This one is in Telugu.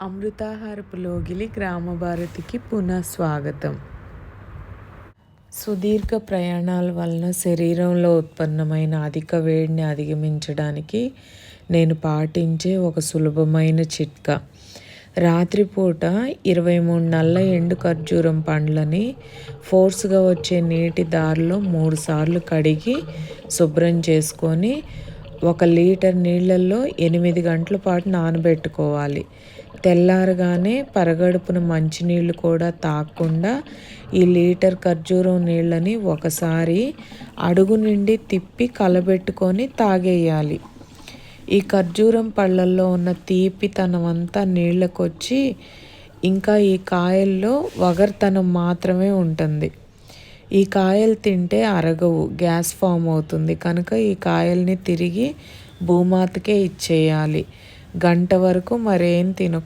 అమృతాహారపు లోగిలి గ్రామ భారతికి పునః స్వాగతం. సుదీర్ఘ ప్రయాణాల వలన శరీరంలో ఉత్పన్నమైన అధిక వేడిని అధిగమించడానికి నేను పాటించే ఒక సులభమైన చిట్కా. రాత్రిపూట ఇరవై మూడు నల్ల ఎండు ఖర్జూరం పండ్లని ఫోర్స్గా వచ్చే నీటి దారిలో మూడుసార్లు కడిగి శుభ్రం చేసుకొని ఒక లీటర్ నీళ్ళల్లో ఎనిమిది గంటల పాటు నానబెట్టుకోవాలి. తెల్లారగానే పరగడుపున మంచినీళ్ళు కూడా తాగకుండా ఈ లీటర్ ఖర్జూరం నీళ్ళని ఒకసారి అడుగు నిండి తిప్పి కలబెట్టుకొని తాగేయాలి. ఈ ఖర్జూరం పళ్ళల్లో ఉన్న తీపితనం అంతా నీళ్ళకొచ్చి ఇంకా ఈ కాయల్లో వగర్తనం మాత్రమే ఉంటుంది. ఈ కాయలు తింటే అరగవు గ్యాస్ ఫామ్ అవుతుంది. కనుక ఈ కాయల్ని తిరిగి భూమాతకే ఇచ్చేయాలి. గంట వరకు మరేం తినకూడదు.